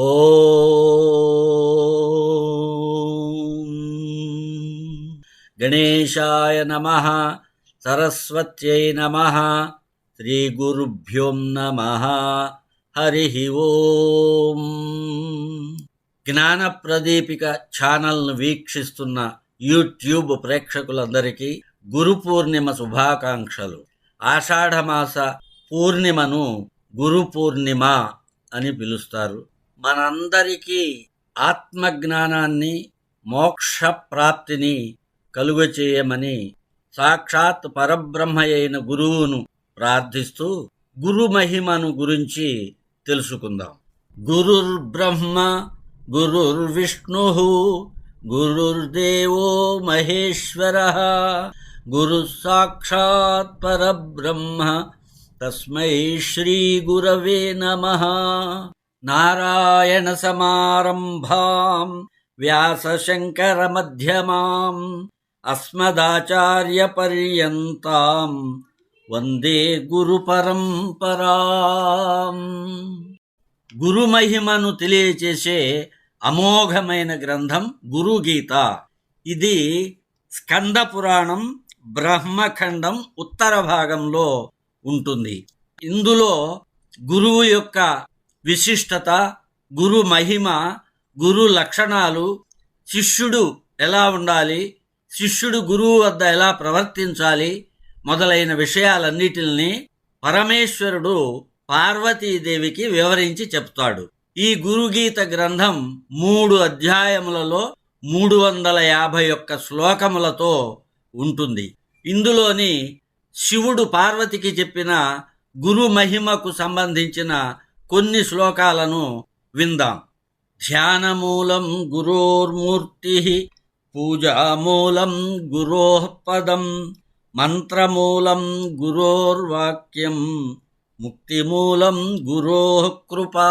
ఓ గణేశాయ నమ సరస్వత్యై నమ శ్రీగురుభ్యోం నమ హరి ఓం జ్ఞాన ప్రదీపిక ఛానల్ను వీక్షిస్తున్న యూట్యూబ్ ప్రేక్షకులందరికీ గురు పూర్ణిమ శుభాకాంక్షలు. ఆషాఢమాస పూర్ణిమను గురు పూర్ణిమ అని పిలుస్తారు. మనందరికీ ఆత్మజ్ఞానాన్ని మోక్షప్రాప్తిని కలుగచేయమని సాక్షాత్ పరబ్రహ్మ అయిన గురువును ప్రార్థిస్తూ గురు మహిమను గురించి తెలుసుకుందాం. గురుర్బ్రహ్మ గురుర్విష్ణు గురుర్దేవో మహేశ్వర గురు సాక్షాత్ పరబ్రహ్మ తస్మై శ్రీ గురవే నమ. నారాయణ వ్యాస శంకర మధ్యమాం అస్మదాచార్య వందే గురు పరంపరాం గురు మహిమను తెలియచేసే అమోఘమైన గ్రంథం గురుగీత. ఇది స్కంద పురాణం బ్రహ్మఖండం ఉత్తర భాగంలో ఉంటుంది. ఇందులో గురువు యొక్క విశిష్టత గురు మహిమ గురు లక్షణాలు శిష్యుడు ఎలా ఉండాలి శిష్యుడు గురువు వద్ద ఎలా ప్రవర్తించాలి మొదలైన విషయాలన్నిటిని పరమేశ్వరుడు పార్వతీదేవికి వివరించి చెప్తాడు. ఈ గురుగీత గ్రంథం మూడు అధ్యాయములలో మూడు వందల యాభై ఒక్క శ్లోకములతో ఉంటుంది. ఇందులోని శివుడు పార్వతికి చెప్పిన గురు మహిమకు సంబంధించిన కొన్ని శ్లోకాలను విందాం. ధ్యానమూలం గురోర్మూర్తి పూజామూలం గురోః పదం మంత్రమూలం గురోర్వాక్యం ముక్తిమూలం గురోః కృపా.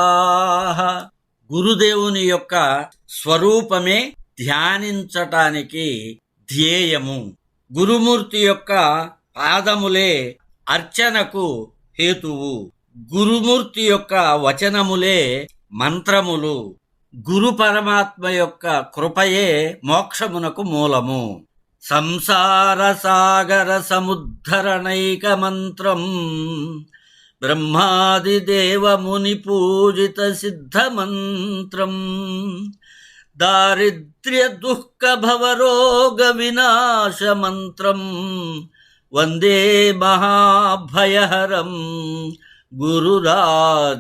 గురుదేవుని యొక్క స్వరూపమే ధ్యానించటానికి ధ్యేయము. గురుమూర్తి యొక్క పాదములే అర్చనకు హేతువు. గురుమూర్తి యొక్క వచనములే మంత్రములు. గురు పరమాత్మ యొక్క కృపయే మోక్షమునకు మూలము. సంసార సాగర సముద్ధరణైక మంత్రం. బ్రహ్మాది దేవముని పూజిత సిద్ధ మంత్రం. దారిద్ర్య దుఃఖ భవరోగ వినాశ మంత్రం. వందే మహాభయహరం. గురురాజమంత్రం.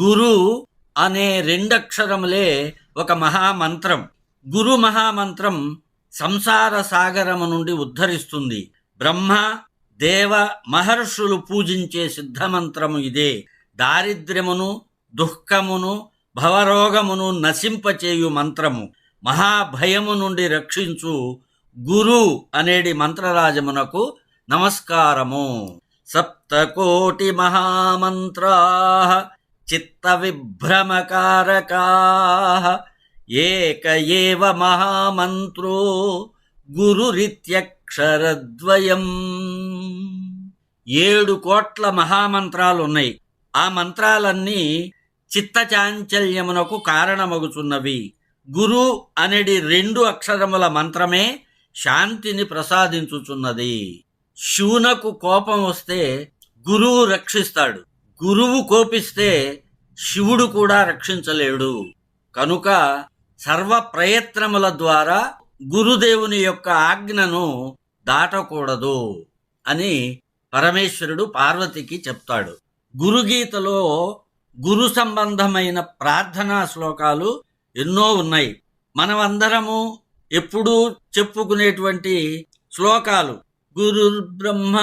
గురు అనే రెండక్షరములే ఒక మహామంత్రం. గురు మహామంత్రం సంసార సాగరము నుండి ఉద్ధరిస్తుంది. బ్రహ్మ దేవ మహర్షులు పూజించే సిద్ధమంత్రము ఇదే. దారిద్ర్యమును దుఃఖమును భవరోగమును నశింపచేయు మంత్రము. మహాభయము నుండి రక్షించు గురు అనేడి మంత్రరాజమునకు నమస్కారము. సప్తకోటి మహామంత్రా చిత్తవిభ్రమకారకా ఏక ఏవ మహామంత్రో గురురిత్యక్షరద్వయం. ఏడు కోట్ల మహామంత్రాలు ఉన్నాయి ఆ మంత్రాలన్నీ చిత్తచాంచల్యమునకు కారణమగుచున్నవి. గురు అనేది రెండు అక్షరముల మంత్రమే శాంతిని ప్రసాదించుచున్నది. శివునకు కోపం వస్తే గురువు రక్షిస్తాడు. గురువు కోపిస్తే శివుడు కూడా రక్షించలేడు. కనుక సర్వ ప్రయత్నముల ద్వారా గురుదేవుని యొక్క ఆజ్ఞను దాటకూడదు అని పరమేశ్వరుడు పార్వతికి చెప్తాడు. గురుగీతలో గురు సంబంధమైన ప్రార్థనా శ్లోకాలు ఎన్నో ఉన్నాయి. మనమందరము ఎప్పుడూ చెప్పుకునేటువంటి శ్లోకాలు గురుర్బ్రహ్మ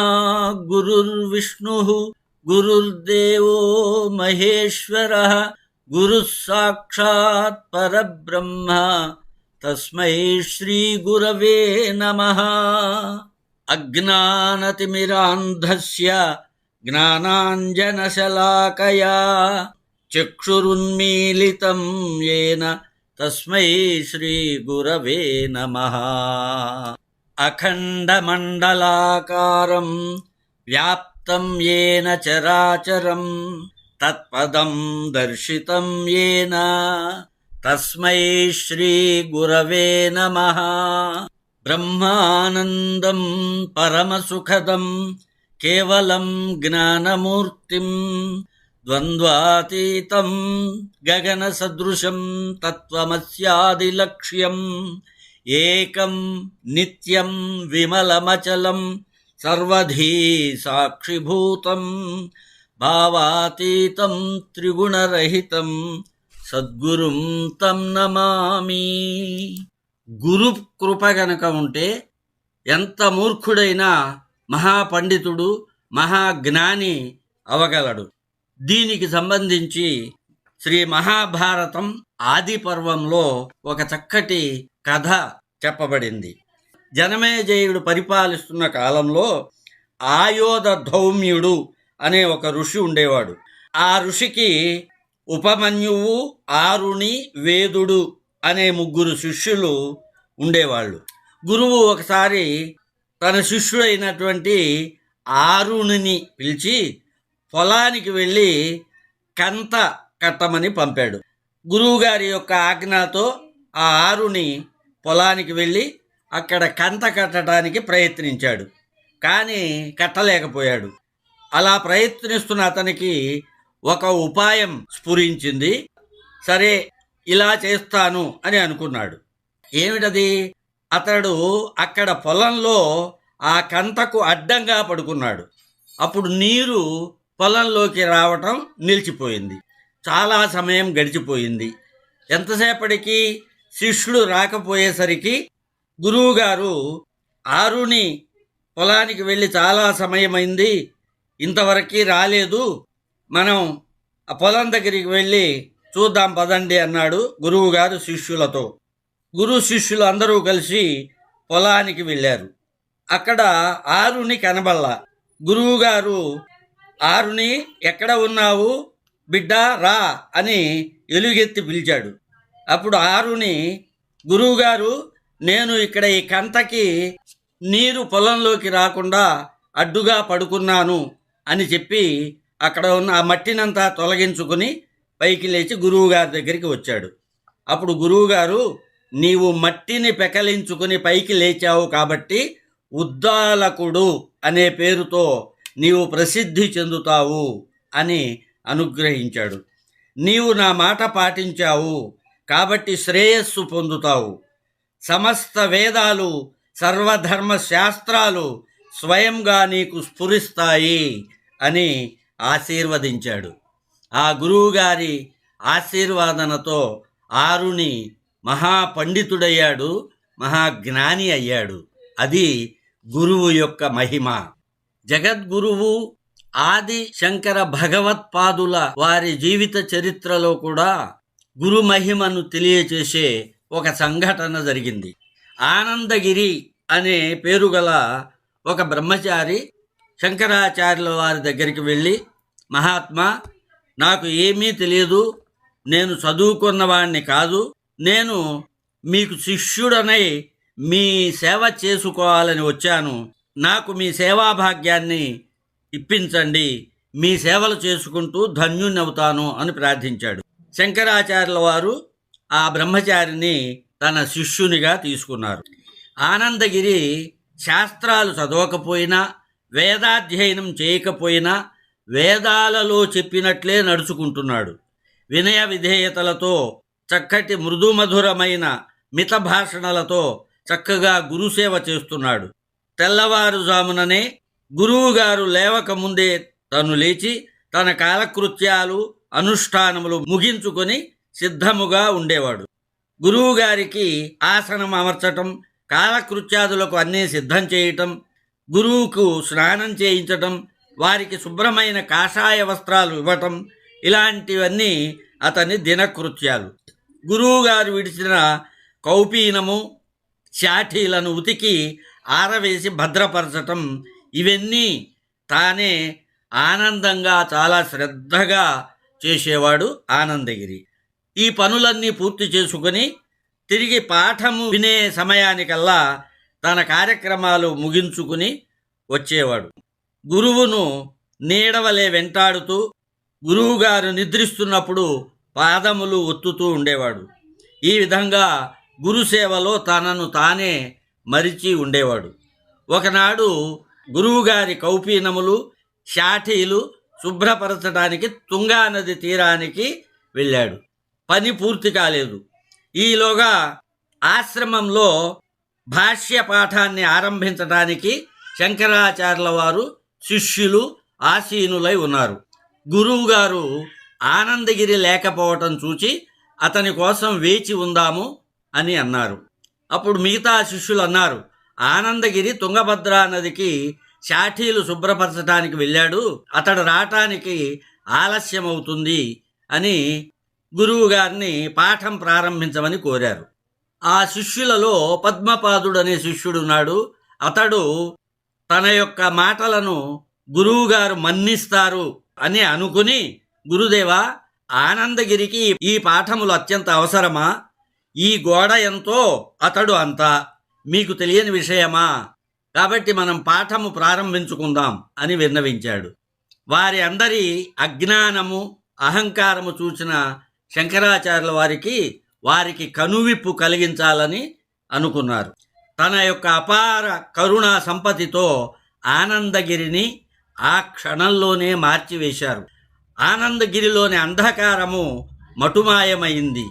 గురుర్విష్ణు గురుర్దేవో మహేశ్వర గురు సాక్షాత్ పరబ్రహ్మ తస్మై శ్రీ గురవే నమ అజ్ఞానతిమిరాంధస్య జ్ఞానాంజనశలాకయా చక్షురున్మీలితం ఏన తస్మై శ్రీ अखण्डमण्डलाकारम् व्याप्तम् येन चराचरम् तत्पदम् दर्शितम् येन। तस्मै श्रीगुरवे नमः। ब्रह्मानन्दम् परमसुखदम् केवलम् ज्ञानमूर्तिम् द्वन्द्वातीतम् गगनसदृशम् तत्त्वमस्यादिलक्ष्यम्। ఏకం నిత్యం విమలమచలం సర్వధీ సాక్షిభూతం భావాతీతం త్రిగుణరహితం సద్గురుం తం నమామి. గురు కృప గనక ఉంటే ఎంత మూర్ఖుడైనా మహాపండితుడు మహాజ్ఞాని అవగలడు. దీనికి సంబంధించి శ్రీ మహాభారతం ఆది పర్వంలో ఒక చక్కటి కథ చెప్పబడింది. జనమేజయుడు పరిపాలిస్తున్న కాలంలో ఆయోధ ధౌమ్యుడు అనే ఒక ఋషి ఉండేవాడు. ఆ ఋషికి ఉపమన్యువు ఆరుణి వేదుడు అనే ముగ్గురు శిష్యులు ఉండేవాళ్ళు. గురువు ఒకసారి తన శిష్యుడైనటువంటి ఆరుణిని పిలిచి పొలానికి వెళ్ళి కంత కట్టమని పంపాడు. గురువుగారి యొక్క ఆజ్ఞతో ఆ ఆరుని పొలానికి వెళ్ళి అక్కడ కంత కట్టడానికి ప్రయత్నించాడు. కానీ కట్టలేకపోయాడు. అలా ప్రయత్నిస్తున్న అతనికి ఒక ఉపాయం స్ఫురించింది. సరే ఇలా చేస్తాను అని అనుకున్నాడు. ఏమిటది? అతడు అక్కడ పొలంలో ఆ కంతకు అడ్డంగా పడుకున్నాడు. అప్పుడు నీరు పొలంలోకి రావటం నిలిచిపోయింది. చాలా సమయం గడిచిపోయింది. ఎంతసేపటికి శిష్యుడు రాకపోయేసరికి గురువుగారు ఆరుని పొలానికి వెళ్ళి చాలా సమయమైంది. ఇంతవరకు రాలేదు. మనం ఆ పొలం దగ్గరికి వెళ్ళి చూద్దాం పదండి అన్నాడు గురువుగారు శిష్యులతో. గురు శిష్యులు అందరూ కలిసి పొలానికి వెళ్ళారు. అక్కడ ఆరుని కనబల్ల గురువుగారు ఆరుని ఎక్కడ ఉన్నావు? బిడ్డ రా అని ఎలుగెత్తి పిలిచాడు. అప్పుడు ఆరుని గురువుగారు నేను ఇక్కడ ఈ కంతకి నీరు పొలంలోకి రాకుండా అడ్డుగా పడుకున్నాను అని చెప్పి అక్కడ ఉన్న ఆ మట్టినంతా తొలగించుకుని పైకి లేచి గురువుగారి దగ్గరికి వచ్చాడు. అప్పుడు గురువుగారు నీవు మట్టిని పెకలించుకుని పైకి లేచావు కాబట్టి ఉద్దాలకుడు అనే పేరుతో నీవు ప్రసిద్ధి చెందుతావు అని అనుగ్రహించాడు. నీవు నా మాట పాటించావు కాబట్టి శ్రేయస్సు పొందుతావు. సమస్త వేదాలు సర్వధర్మ శాస్త్రాలు స్వయంగా నీకు స్ఫురిస్తాయి అని ఆశీర్వదించాడు. ఆ గురువుగారి ఆశీర్వాదనతో ఆరుని మహాపండితుడయ్యాడు మహాజ్ఞాని అయ్యాడు. అది గురువు యొక్క మహిమ. జగద్గురువు ఆది శంకర భగవత్పాదుల వారి జీవిత చరిత్రలో కూడా గురు మహిమను తెలియచేసే ఒక సంఘటన జరిగింది. ఆనందగిరి అనే పేరు గల ఒక బ్రహ్మచారి శంకరాచార్యుల వారి దగ్గరికి వెళ్ళి మహాత్మా నాకు ఏమీ తెలియదు. నేను చదువుకున్నవాణ్ణి కాదు. నేను మీకు శిష్యుడనై మీ సేవ చేసుకోవాలని వచ్చాను. నాకు మీ సేవాభాగ్యాన్ని ఇప్పించండి. మీ సేవలు చేసుకుంటూ ధన్యునవుతాను అని ప్రార్థించాడు. శంకరాచార్యుల వారు ఆ బ్రహ్మచారిని తన శిష్యునిగా తీసుకున్నారు. ఆనందగిరి శాస్త్రాలు చదవకపోయినా వేదాధ్యయనం చేయకపోయినా వేదాలలో చెప్పినట్లే నడుచుకుంటున్నాడు. వినయ విధేయతలతో చక్కటి మృదుమధురమైన మిత భాషణలతో చక్కగా గురుసేవ చేస్తున్నాడు. తెల్లవారుజాముననే గురువుగారు లేవక ముందే తను లేచి తన కాలకృత్యాలు అనుష్ఠానములు ముగించుకొని సిద్ధముగా ఉండేవాడు. గురువుగారికి ఆసనం అమర్చటం కాలకృత్యాదులకు అన్నీ సిద్ధం చేయటం గురువుకు స్నానం చేయించటం వారికి శుభ్రమైన కాషాయ వస్త్రాలు ఇవ్వటం ఇలాంటివన్నీ అతని దినకృత్యాలు. గురువుగారు విడిచిన కౌపీనము చాఠీలను ఉతికి ఆరవేసి భద్రపరచటం ఇవన్నీ తానే ఆనందంగా చాలా శ్రద్ధగా చేసేవాడు ఆనందగిరి. ఈ పనులన్నీ పూర్తి చేసుకొని తిరిగి పాఠము వినే సమయానికల్లా తన కార్యక్రమాలు ముగించుకుని వచ్చేవాడు. గురువును నీడవలే వెంటాడుతూ గురువుగారు నిద్రిస్తున్నప్పుడు పాదములు ఒత్తుతూ ఉండేవాడు. ఈ విధంగా గురుసేవలో తనను తానే మరిచి ఉండేవాడు. ఒకనాడు గురువుగారి కౌపీనములు షాఠీలు శుభ్రపరచడానికి తుంగా నది తీరానికి వెళ్ళాడు. పని పూర్తి కాలేదు. ఈలోగా ఆశ్రమంలో భాష్య పాఠాన్ని ఆరంభించడానికి శంకరాచార్యుల వారు శిష్యులు ఆసీనులై ఉన్నారు. గురువుగారు ఆనందగిరి లేకపోవటం చూచి అతని కోసం వేచి ఉందాము అని అన్నారు. అప్పుడు మిగతా శిష్యులు అన్నారు ఆనందగిరి తుంగభద్రా నదికి షాఠీలు శుభ్రపరచడానికి వెళ్ళాడు. అతడు రావటానికి ఆలస్యం అవుతుంది అని గురువు గారిని పాఠం ప్రారంభించమని కోరారు. ఆ శిష్యులలో పద్మపాదుడు అనే శిష్యుడున్నాడు. అతడు తన యొక్క మాటలను గురువుగారు మన్నిస్తారు అని అనుకుని గురుదేవా ఆనందగిరికి ఈ పాఠములు అత్యంత అవసరమా? ఈ గోడ ఎంతో అతడు అంతా. మీకు తెలియని విషయమా? కాబట్టి మనం పాఠము ప్రారంభించుకుందాం అని విన్నవించాడు. వారి అందరి అజ్ఞానము అహంకారము చూసిన శంకరాచార్యుల వారికి వారికి కనువిప్పు కలిగించాలని అనుకున్నారు. తన యొక్క అపార కరుణా సంపతితో ఆనందగిరిని ఆ క్షణంలోనే మార్చివేశారు. ఆనందగిరిలోని అంధకారము మటుమాయమైంది.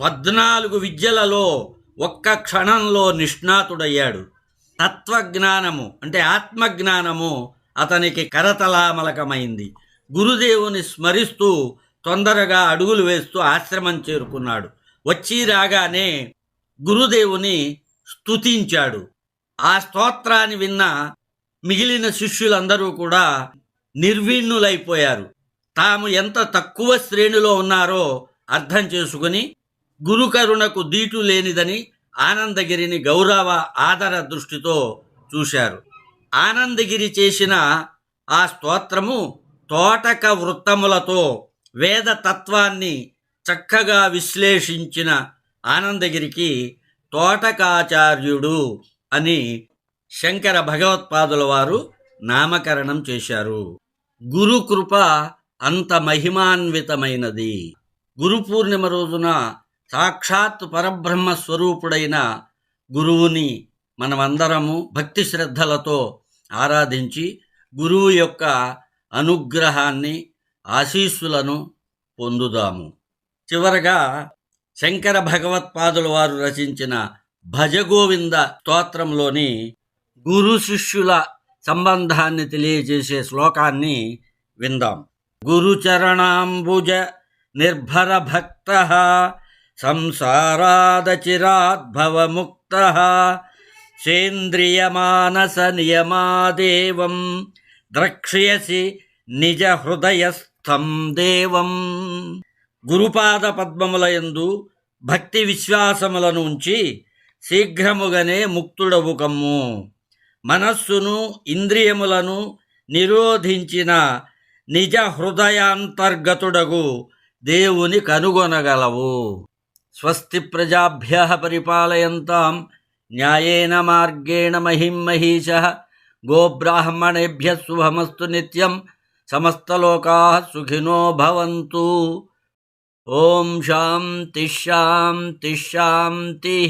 పద్నాలుగు విద్యలలో ఒక్క క్షణంలో నిష్ణాతుడయ్యాడు. తత్వజ్ఞానము అంటే ఆత్మజ్ఞానము అతనికి కరతలామలకమైంది. గురుదేవుని స్మరిస్తూ తొందరగా అడుగులు వేస్తూ ఆశ్రమం చేరుకున్నాడు. వచ్చి రాగానే గురుదేవుని స్తుతించాడు. ఆ స్తోత్రాన్ని విన్న మిగిలిన శిష్యులందరూ కూడా నిర్విణ్ణులైపోయారు. తాము ఎంత తక్కువ శ్రేణిలో ఉన్నారో అర్థం చేసుకుని గురుకరుణకు దీటు లేనిదని ఆనందగిరిని గౌరవ ఆదర దృష్టితో చూశారు. ఆనందగిరి చేసిన ఆ స్తోత్రము తోటక వృత్తములతో వేద తత్వాన్ని చక్కగా విశ్లేషించిన ఆనందగిరికి తోటకాచార్యుడు అని శంకర భగవత్పాదుల వారు నామకరణం చేశారు. గురుకృప అంత మహిమాన్వితమైనది. గురు పూర్ణిమ రోజున సాక్షాత్ పరబ్రహ్మ స్వరూపుడైన గురువుని మనమందరము భక్తి శ్రద్ధలతో ఆరాధించి గురువు యొక్క అనుగ్రహాన్ని ఆశీస్సులను పొందుదాము. చివరగా శంకర భగవత్పాదుల వారు రచించిన భజగోవింద స్తోత్రంలోని గురు శిష్యుల సంబంధాన్ని తెలియజేసే శ్లోకాన్ని విందాం. గురుచరణాంబుజ నిర్భర భక్త సంసారాదచిరాద్భవముక్త. సేంద్రియమానస నియమాదేవం ద్రక్ష్యసి నిజ హృదయస్థం దేవం. గురుపాద పద్మములయందు భక్తి విశ్వాసములను ఉంచి శీఘ్రముగానే ముక్తుడవు కమ్ము. మనస్సును ఇంద్రియములను నిరోధించిన నిజ హృదయాంతర్గతుడగు దేవుని కనుగొనగలవు. स्वस्ति प्रजाभ्य पिपालयता न्यायन मगेण महिम महीशः, गोब्राह्मणेभ्य शुभमस्तु नित्यं समस्तलोकाः सुखिनो भवन्तु। शांति शांति शांति